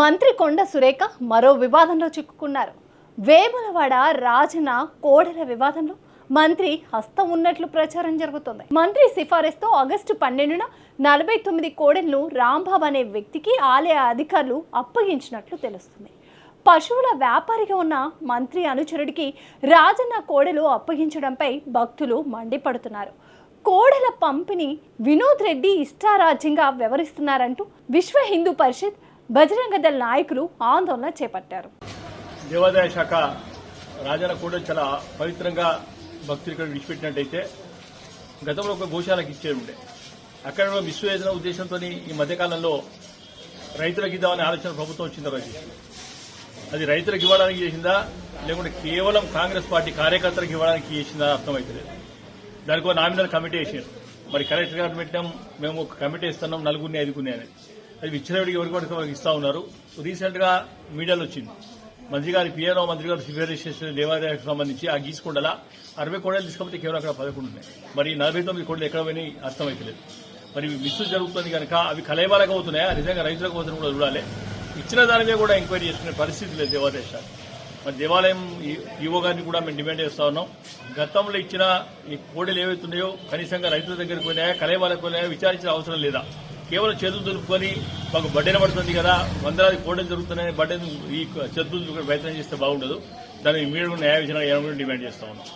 మంత్రి కొండ సురేఖ మరో వివాదంలో చిక్కుకున్నారు. వేములవాడ రాజన కోడల వివాదంలో మంత్రి హస్తం ఉన్నట్లు ప్రచారం జరుగుతోంది. మంత్రి సిఫారసుతో ఆగస్టు పన్నెండున నలభై తొమ్మిది కోడెలను రాంబాబు అనే వ్యక్తికి ఆలయ అధికారులు అప్పగించినట్లు తెలుస్తుంది. పశువుల వ్యాపారిగా ఉన్న మంత్రి అనుచరుడికి రాజన్న కోడలు అప్పగించడంపై భక్తులు మండిపడుతున్నారు. కోడల పంపిణీ వినోద్ రెడ్డి ఇష్టారాజ్యంగా వ్యవహరిస్తున్నారంటూ విశ్వ హిందూ పరిషత్ బజరంగ దళ నాయకులు ఆందోళన చేపట్టారు. దేవాదాయ శాఖ రాజన కూడా చాలా పవిత్రంగా భక్తులు ఇక్కడ విడిచిపెట్టినట్టయితే గతంలో ఒక గోశాలకు ఇచ్చేది ఉండే. అక్కడ విశ్వవేదన ఉద్దేశంతో ఈ మధ్యకాలంలో రైతులకు ఇద్దామనే ఆలోచన ప్రభుత్వం వచ్చిన తర్వాత అది రైతులకు ఇవ్వడానికి చేసిందా? లేకుంటే కేవలం కాంగ్రెస్ పార్టీ కార్యకర్తలకు ఇవ్వడానికి చేసిందా అర్థమవుతలేదు దానికి ఒక నామినల్ కమిటీ వేసారు మరి కలెక్టర్ గారు పెట్టాం మేము ఒక కమిటీ ఇస్తున్నాం నలుగురిని ఐదుగురిని అని అది విచ్చినవిడికి ఎవరికి వాడికి ఇస్తా ఉన్నారు. రీసెంట్గా మీడియాలో వచ్చింది. మంత్రి గారి పిఆర్ఓ మంత్రి గారు సిఫారసు చేసిన దేవాలయానికి సంబంధించి ఆ గీసుకొండల అరవై కోడలు తీసుకపోతే కేవలం అక్కడ పదకొండు ఉన్నాయి. మరి నలభై తొమ్మిది కోడలు ఎక్కడ పోయినాయి అర్థమైతలేదు. మరి మిస్సు జరుగుతుంది కనుక అవి కలయబాలకు అవుతున్నాయా నిజంగా రైతులకు అవుతున్నా కూడా చూడాలి. ఇచ్చిన దాని మీద కూడా ఎంక్వైరీ చేసుకునే పరిస్థితి లేదు దేవాలయ శాఖ మరి దేవాలయం ఈ- ఈవో గారిని కూడా మేము డిమాండ్ చేస్తా ఉన్నాం. గతంలో ఇచ్చిన ఈ కోడలు ఏవైతున్నాయో కనీసంగా రైతుల దగ్గరికి పోయినాయా కలయబాలకు పోయినాయా విచారించిన అవసరం లేదా? కేవలం చేతులు దులుపుకొని మాకు బడ్డెన పడుతుంది కదా వందలాది కోడలు జరుగుతున్నాయని బడ్డెను ఈ చేతులు ప్రయత్నం చేస్తే బాగుండదు. దాన్ని మీరు న్యాయ విచారణ డిమాండ్ చేస్తా ఉన్నాం.